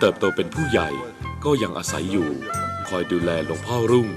เติบโตเป็นผู้ใหญ่ก็ยังอาศัยอยู่ คอยดูแลหลวงพ่อรุ่ง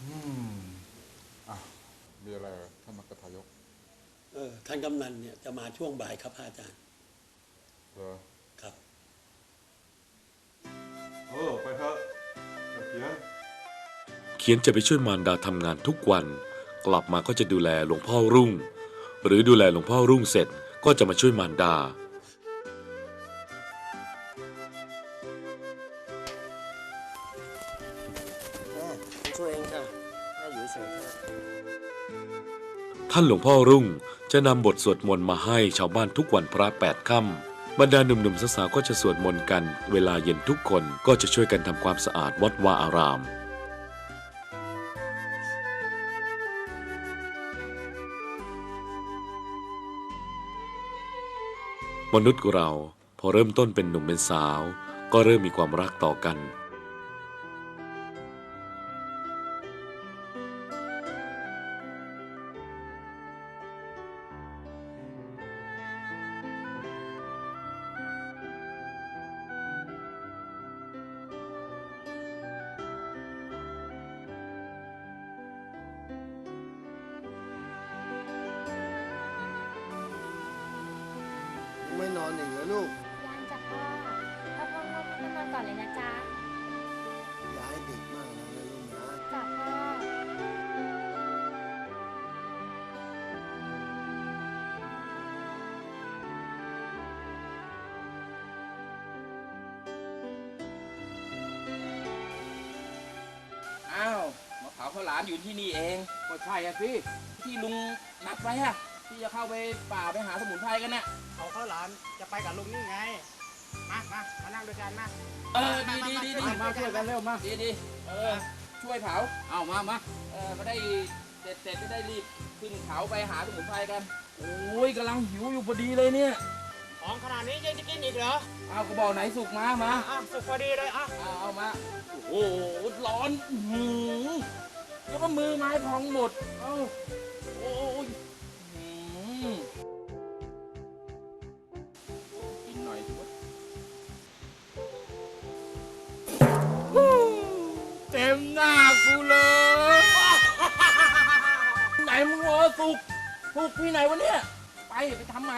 อืมอะมีอะไรเหรอท่านมักกะทายกเออท่านกำนันเนี่ยจะมาช่วงบ่ายครับพระอาจารย์เหรอครับ เออไปเถอะตะเกียนเขียนจะไปช่วยมารดาทำงานทุกวัน กลับมาก็จะดูแลหลวงพ่อรุ่ง หรือดูแลหลวงพ่อรุ่งเสร็จก็จะมาช่วยมารดาานหลวงพ่อรุ่งจะนำบทสวดมนต์มาให้ชาวบ้านทุกวันพระแปดค่ำบรรดาหนุ่มๆสาวๆก็จะสวดมนต์กัน เวลาเย็นทุกคนก็จะช่วยกันทำความสะอาดวัดวาอาราม มนุษย์เราพอเริ่มต้นเป็นหนุ่มเป็นสาว ก็เริ่มมีความรักต่อกัน หลามอยู่ที่นี่เองก็ใช่อะสิที่ลุงนัดไว้อะที่จะเข้าไปป่าไปหาสมุนไพรกันน่ะเขาข้าวหลามจะไปกับลุงนี่ไง มามามานั่งด้วยกันมา เออดีดีดีดีมาช่วยกันเร็วมาดีดีเออช่วยเผาเอามามาเออมาได้เสร็จเสร็จจะได้รีบขึ้นเขาไปหาสมุนไพรกันโอ้ยกำลังหิวอยู่พอดีเลยเนี่ยของขนาดนี้ยังจะกินอีกเหรอเอากระบอกไหนสุกมามาอะสุกพอดีเลยอะเอาเอามาโอ้โหร้อนอื้อหือ แล้วก็มือไม้พองหมด เอ้า โอ้ยอื้อหือกินหน่อยสิวะเต็มหน้ากูเลย ไหนมึงวะสุกสุกที่ไหนวะเนี่ย ไปไปทำไม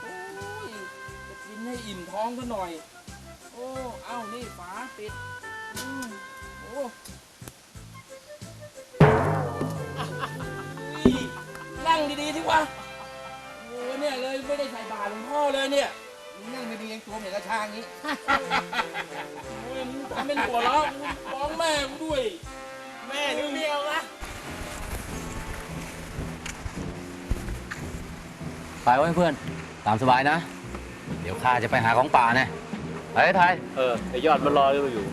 โอ้ยจะกินให้อิ่มท้องซะหน่อย โอ้ เอ้า นี่ฝาปิดอืม นั่งดีๆที่วะโอ้เนี่ยเลยไม่ได้ใส่บาตรหลวงพ่อเลยเนี่ยมึงนั่งดีๆยังตัวเหมือนกระชางนี้ โอ้ยมึงทำเป็นหัวเราะมึงฟ้องแม่กูด้วย แม่หรือเมียวะไปไว้เพื่อน ตามสบายนะ เดี๋ยวข้าจะไปหาของป่าแน่ไปไทย เออไอยอดมันรออยู่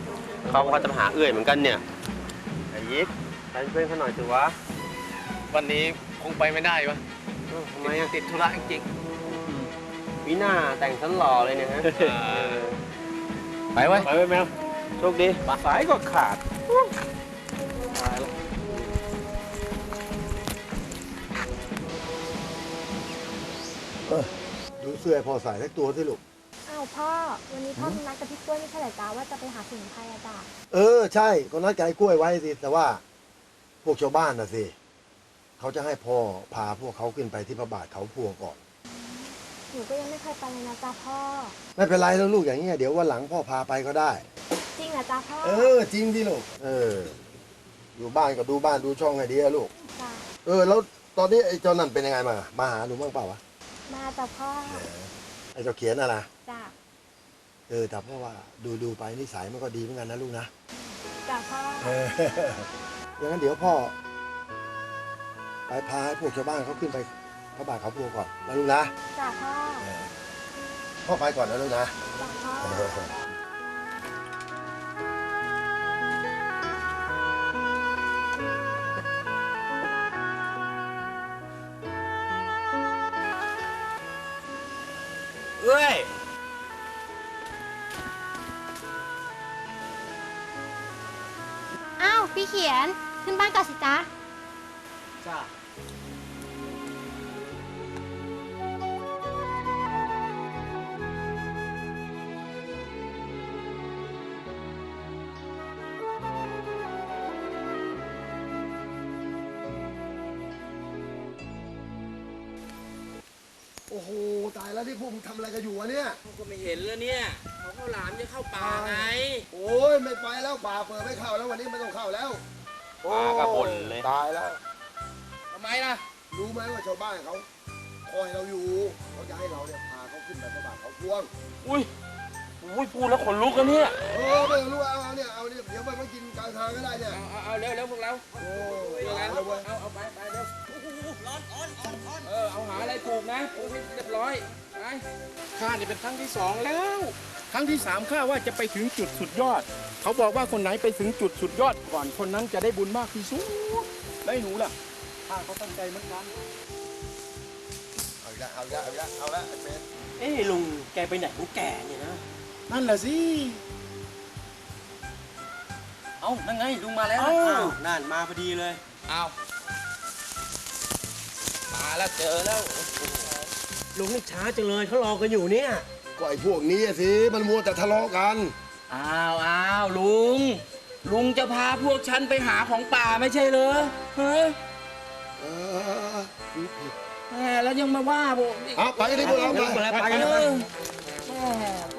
เขาก็จะมาหาเอื้อยเหมือนกันเนี่ยไอ้ยิกไปเพื่อนเขาหน่อยสิวะวันนี้คงไปไม่ได้วะเออทำไมอะติดธุระจริงมีหน้าแต่งสันหล่อเลยเนี่ยฮะๆไปไว้ไปไว้แมวโชคดีสายก็ขาดดูเสื้อให้พ่อใส่สักตัวที่ลูกอ้าวพ่อ วันนี้พ่อมีนัดกับพี่กล้วยไม่ใช่เหรอจ๊ะว่าจะไปหาสมุนไพรอะจ้ะเออใช่ก็นัดไก่กล้วยไว้สิแต่ว่า พวกชาวบ้านน่ะสิเขาจะให้พ่อพาพวกเขาขึ้นไปที่พระบาทเขาพวงก่อน หนูก็ยังไม่เคยไปเลยนะจ๊ะพ่อ ไม่เป็นไรแล้วลูกอย่างนี้ยเดี๋ยววันหลังพ่อพาไปก็ได้ จริงเหรอจ๊ะพ่อเออ จริงที่ลูกเออ อยู่บ้านก็ดูบ้านดูช่องให้ดีอะลูก จ้ะเออ แล้วตอนนี้ไอ้เจ้านั่นเป็นยังไงมา มาหาหนูบ้างเปล่าวะมาจ้ะพ่อ ไอ้เจ้าเขียนน่ะนะจ้ะเออแต่เพราะว่าดูดูไปนิสัยมันก็ดีเหมือนกันนะลูกนะจ้ะพ่อเออ อย่างนั้นเดี๋ยวพ่อ ไปพาให้พวกชาวบ้านเขาขึ้นไปพระบาทเขาพวงก่อนนะลูกนะจ้ะพ่อเออพ่อไปก่อนนะลูกนะ จ้ะพ่อ แล้วที่พวกมึงทำอะไรกันอยู่วะเนี่ยก็ไม่เห็นแล้วเนี่ยเขาข้าวหลามจะเข้าป่าไงโอ้ยไม่ไปแล้วป่าเปิดไม่เข้าแล้ววันนี้ไม่ต้องเข้าแล้วปลากระบ่นเลย ตายแล้ว ทำไมล่ะรู้ไหมว่าชาวบ้านเขาคอยเราอยู่เขาจะให้เราเนี่ยพาเขาขึ้นไปพระบาทเขาพวง อุ้ยอุ้ยพูดแล้วขนลุกแล้วเนี่ยเออไม่รู้เอาเอาเนี่ยเอาเนี่ยเดี๋ยวไปมากินกลางทางก็ได้เนี่ย เอาเอาเอาเร็วเร็วพวกเราโอ้เร็วตายๆแล้วเว้ยเอาเอาไปไปเร็ว เออเอาหาอะไรปลูกนะปลูกให้เรียบร้อยไปข้านี่เป็นครั้งที่สองแล้ว ครั้งที่สามข้าว่าจะไปถึงจุดสุดยอด เขาบอกว่าคนไหนไปถึงจุดสุดยอดก่อนคนนั้นจะได้บุญมากที่สุดได้หนูล่ะข้าก็ตั้งใจเหมือนกันเอาอีกแล้วเอาอีกแล้วเอาอีกแล้วเอาละไอ้เป็ดเอ้ลุงแกไปไหนของแกเนี่ยนะนั่นแหละสิเอ้านั่นไงลุงมาแล้วเอ้าอ้าวนั่นมาพอดีเลยเอา มาแล้วเจอแล้วลุงนี่ช้าจังเลยเขารอกันอยู่เนี่ยก็ไอ้พวกนี้อะสิมันมัวแต่ทะเลาะกัน อ้าวอ้าวลุง ลุงจะพาพวกฉันไปหาของป่าไม่ใช่เหรอฮะเออแหมแล้วยังมาว่าผมอีกเอาไปกันดิพวกเราไป ไปไปเอกันอไป แหม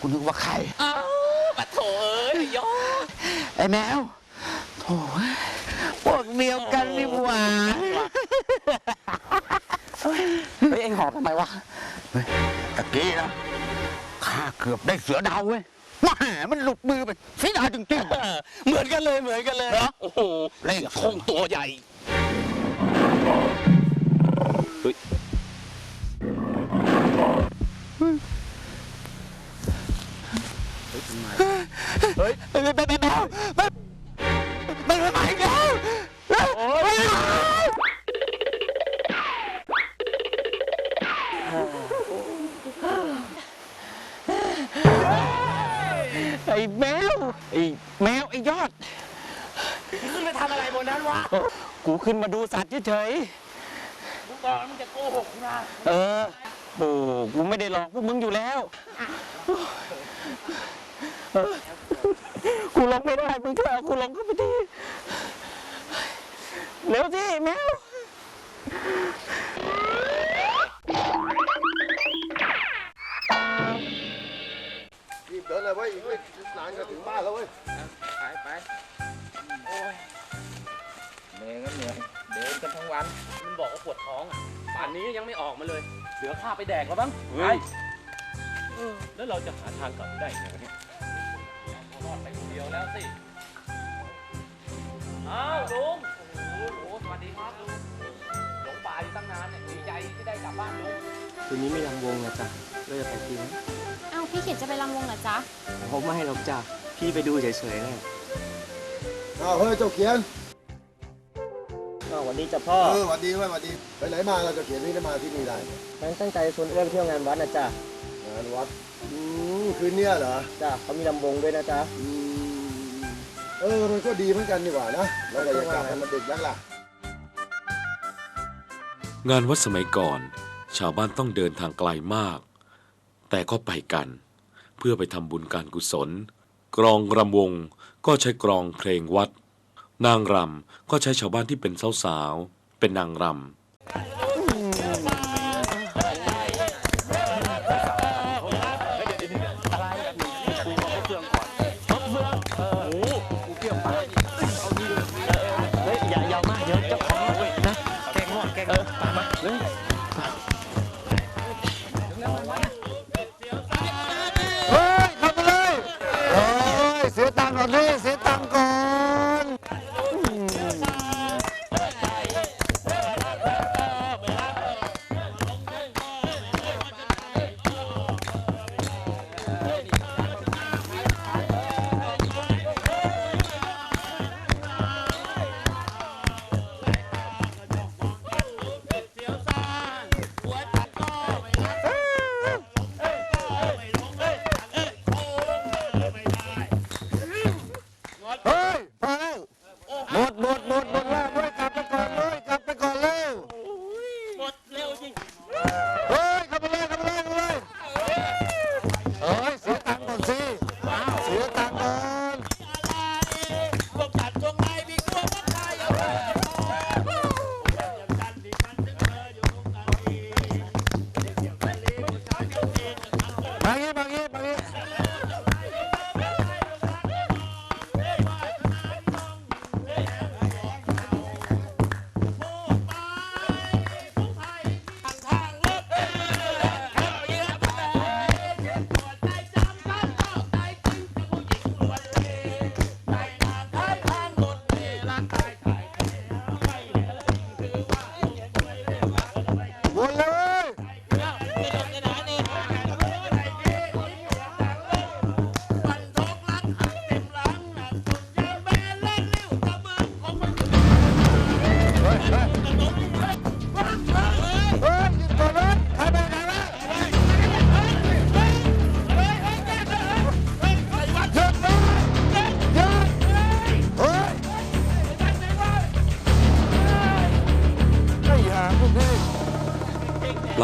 กูนึกว่าใครอ้าวปะโถเอ้ยยอดไอ้แมวโถ่พวกเดียวกันนี่หว่าเฮ้ยเอ็งหอบทำไมวะเฮ้ยตะกี้นะข้าเกือบได้เสือดาวเว้ยแหมมันหลุดมือไปเสียดายจริงๆ เหมือนกันเลยเหมือนกันเลยเหรอโอ้โหเล่น คงตัวใหญ่เฮ้ย ไม่ไม่ไม่ไม่ไม่ไม่ไม่ไม่แล้วโอ้ยไอ้แมวไอ้แมวไอ้ยอดขึ้นไปทำอะไรบนนั้นวะกูขึ้นมาดูสัตว์เฉยมึงบอกมึงจะโกหกนะๆเออโอ้กูไม่ได้หลอกพวกมึงอยู่แล้วเออ กูลงไม่ได้มึงช่วยเอากูลงเข้าไปทีเร็วสิแมวรีบเดินเลยเว้ยอีกไม่นานก็ถึงบ้านแล้วเว้ยไปไปโอ้ยเหนื่อยก็เหนื่อยเดินกันทั้งวัน มันบอกว่าปวดท้องอะป่านนี้ยังไม่ออกมาเลยเหลือข้าไปแดกแล้วบ้างเฮ้ยเออแล้วเราจะหาทางกลับได้ไงวะเนี่ย แล้วสิ อ้าวลุง โอ้โหสวัสดีครับลุงหลงป่าอยู่ตั้งนานเนี่ยดีใจที่ได้กลับบ้านลุง คืนนี้ไม่ยังวงนะจ๊ะเราจะไปทีไหมเอ้าพี่เขียนจะไปรำวงเหรอจ๊ะ ผมไม่ให้หรอกจ้ะพี่ไปดูเฉยๆนะอ้าวเฮ้ยเจ้าเขียนก็วันนี้จะพ่อเออหวัดดีเว้ยหวัดดี ไปไหนมาเราเจ้าเขียนนี่ได้มาที่นี่ได้ฉันตั้งใจชวนเอื้อนเที่ยวงานวัดนะจ๊ะงานวัดอืมคืนเนี้ยเหรอ จ้ะเขามีลำวงด้วยนะจ๊ะอืม เออมันก็ดีเหมือนกันนี่หว่านะเราก็อยากกลับให้มันดึกยังล่ะ งานวัดสมัยก่อน ชาวบ้านต้องเดินทางไกลมาก แต่ก็ไปกัน เพื่อไปทำบุญการกุศล กรองรำวงก็ใช้กรองเพลงวัด นางรำก็ใช้ชาวบ้านที่เป็นสาวๆเป็นนางรำ 네.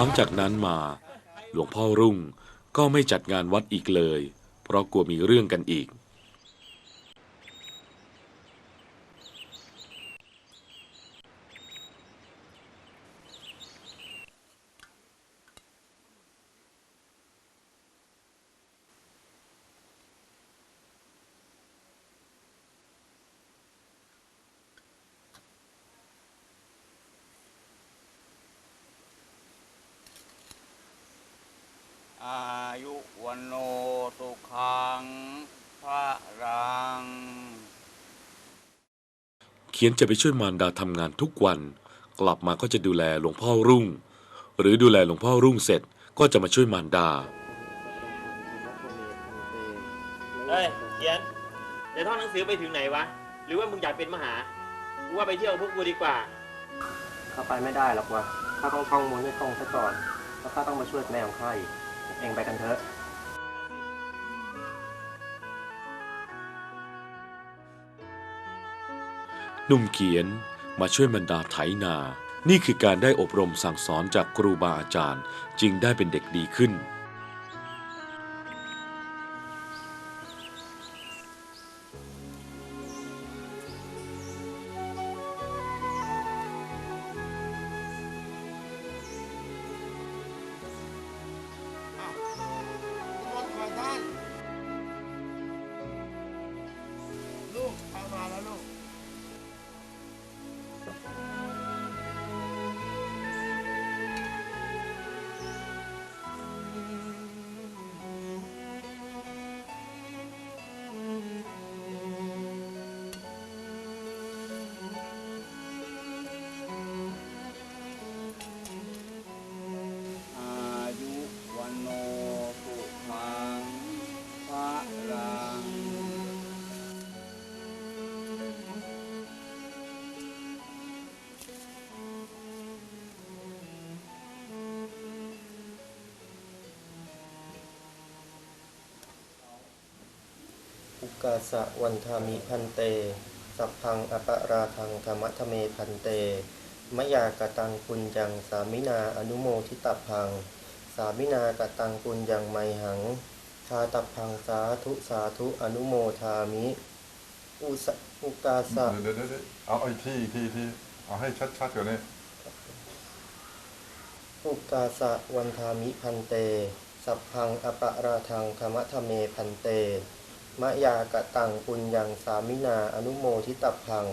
ลังจากนั้นมา หลวงพ่อรุ่งก็ไม่จัดงานวัดอีกเลย เพราะกลัวมีเรื่องกันอีก อายุวันโนสุขังพระรัง เขียนจะไปช่วยมารดาทำงานทุกวัน กลับมาก็จะดูแลหลวงพ่อรุ่ง หรือดูแลหลวงพ่อรุ่งเสร็จก็จะมาช่วยมารดา เฮ้ยเขียนในท่องหนังสือไปถึงไหนวะ หรือว่ามึงอยากเป็นมหากูว่าไปเที่ยวพวกกูดีกว่า เข้าไปไม่ได้หรอกวะข้าต้องท่องมนต์ให้คล่องซะก่อน แล้วข้าต้องมาช่วยแม่ของข้าอีก เองไปกันเถอะ หนุ่มเขียนมาช่วยบรรดาไถนา นี่คือการได้อบรมสั่งสอนจากครูบาอาจารย์ จึงได้เป็นเด็กดีขึ้น อุกาสะวันธามิพันเต สัพพังอปราทังธรรมทเมพันเต มยากตังปุญญังสามินาอนุโมทิตพัง สามินากตังปุญญังไมหังทาตพังสาธุสาธุอนุโมทามิ อุสอุกาสะเดี๋ยวเดี๋ยวเดี๋ยวเอาไอ้ที่ที่ที่เอาให้ชัดๆกว่านี้อุกาสะวันธามิพันเต สัพพังอปราทังธรรมทเมพันเต มะยากะตังปุญญังสามินาอนุโมทิตพัง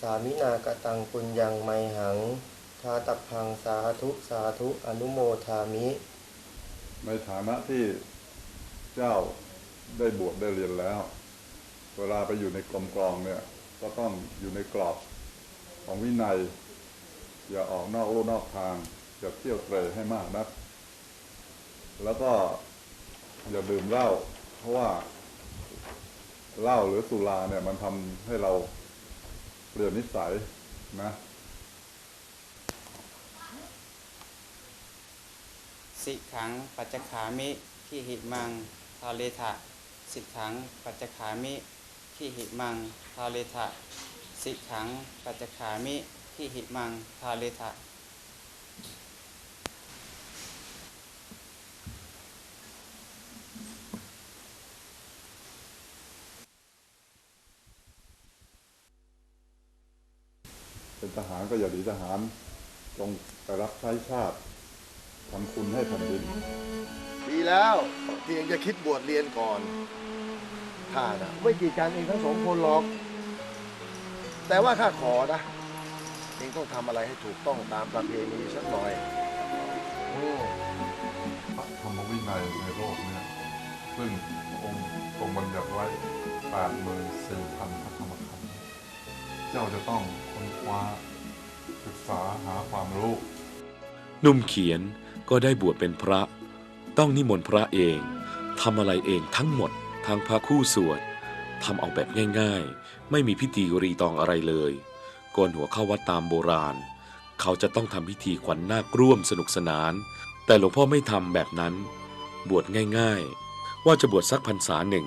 สามินากะตังปุญญังไมหังทาตพังสาธุสาธุอนุโมทามิ ในฐานะที่เจ้าได้บวชได้เรียนแล้ว เวลาไปอยู่ในกรมกรองเนี่ย ก็ต้องอยู่ในกรอบของวินัย อย่าออกนอกลู่นอกทาง อย่าเที่ยวเตรให้มากนักแล้วก็อย่าดื่มเหล้าเพราะว่า เหล้าหรือสุราเนี่ย มันทำให้เราเปลี่ยนนิสัยนะ สิขังปัจจขามิขีหิมังทาเลทะสิขังปัจจขามิขีหิมังทาเลทะสิขังปัจจขามิขีหิมังทาเลทะ ทหารก็อย่าหนีทหารจงไปรับใช้ชาติทำคุณให้แผ่นดิน ดีแล้วที่ยังจะคิดบวชเรียนก่อนข้านะไม่กีดกันเองทั้งสองคนหรอก แต่ว่าข้าขอนะ เองต้องทำอะไรให้ถูกต้องตามประเพณีสักหน่อยอืมธรรมวินัยในโลกเนี่ย ซึ่งพระองค์ทรงบัญญัติไว้แปดหมื่นสี่พันพระธรรมขันธ์เจ้าจะต้องค้น คว้าศึกษาหาความรู้หนุ่มเขียนก็ได้บวชเป็นพระ ต้องนิมนต์พระเองทำอะไรเองทั้งหมดทั้งพระคู่สวดทำเอาแบบง่ายๆ ไม่มีพิธีรีตองอะไรเลยโกนหัวเข้าวัดตามโบราณ เขาจะต้องทำพิธีขวัญนาคร่วมสนุกสนาน แต่หลวงพ่อไม่ทำแบบนั้น บวชง่ายๆ ว่าจะบวชสักพรรษาหนึ่ง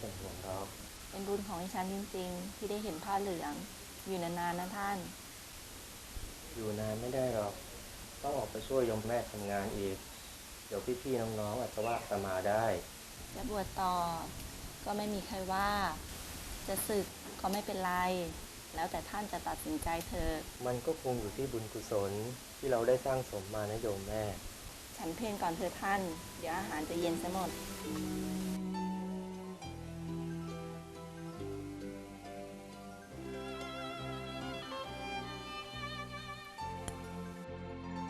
เป็นห่วงหรอกเป็นบุญของดิฉันจริง ๆ ที่ได้เห็นผ้าเหลือง อยู่นานๆนะท่าน อยู่นานไม่ได้หรอก ต้องออกไปช่วยโยมแม่ทำงานอีก เดี๋ยวพี่ๆน้องๆอาจจะว่าอาตมาได้จะบวชต่อ ก็ไม่มีใครว่า จะศึกก็ไม่เป็นไร แล้วแต่ท่านจะตัดสินใจเถอะมันก็คงอยู่ที่บุญกุศลที่เราได้สร้างสมมานะโยมแม่ ฉันเพลงก่อนเถอะท่าน เดี๋ยวอาหารจะเย็นซะหมด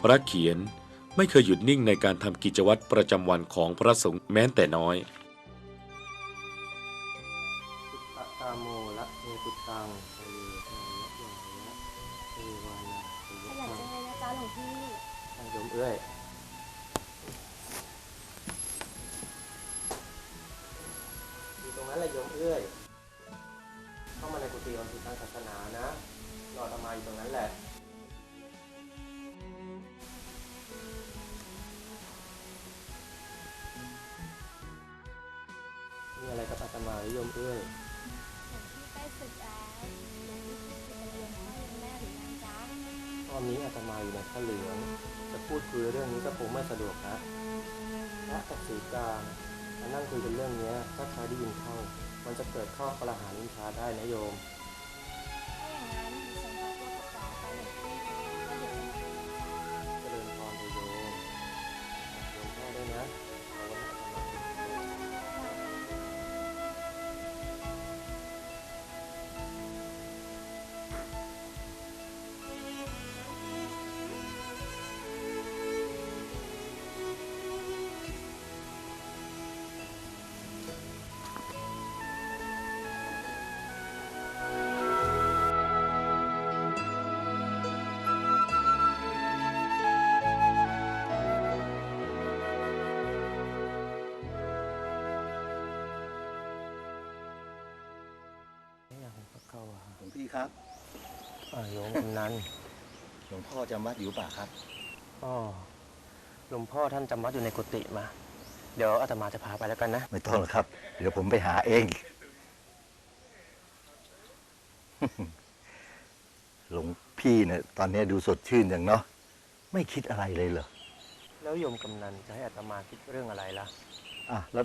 พระเขียนไม่เคยหยุดนิ่งในการทำกิจวัตรประจำวันของพระสงฆ์แม้แต่น้อยตาโมละเทตุตังเทวายะเทวานาเทขยันจังเลยนะจ๊ะหลวงพี่ทานโยมเอ้ยอยู่ตรงนั้นแหละโยมเอ้ยเข้ามาในกุฏิวันพุธทางศาสนานะ เอ้ยหลวงพี่ใกล้ศึกแล้วหลวงพี่คิดจะเรียนพ่อเรียนแม่หรือยังจ๊ะตอนนี้อาตมาอยู่ในพระเหลือง จะพูดคุยเรื่องนี้ก็คงไม่สะดวกนะพระกับสีกามานั่งคุยกันเรื่องเนี้ยถ้าใครได้ยินเข้า มันจะเกิดข้อกระหานินทาได้นะโยม ครับอ่าโยมกำนันหลวงพ่อจำวัดอยู่ป่ะครับ อ๋อหลวงพ่อท่านจำวัดอยู่ในกุฏิมา เดี๋ยวอาตมาจะพาไปแล้วกันนะ ไม่ต้องหรอกครับ เดี๋ยวผมไปหาเอง หลวงพี่เนี่ยตอนนี้ดูสดชื่นอย่างเนาะไม่คิดอะไรเลยเหรอแล้วโยมกำนันจะให้อาตมาคิดเรื่องอะไรล่ะ อะแล้ว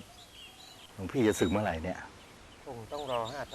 หลวงพี่จะสึกเมื่อไหร่เนี่ย คงต้องรอให้อาต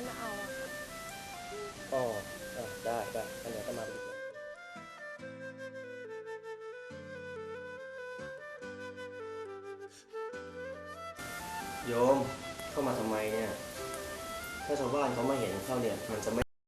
ให้มาเอาอะค่ะอ๋ออะได้ได้อันไหนก็มาไปดีกว่าโยมเข้ามาทำไมเนี่ย ถ้าชาวบ้านเขามาเห็นเข้าเนี่ยมันจะไม่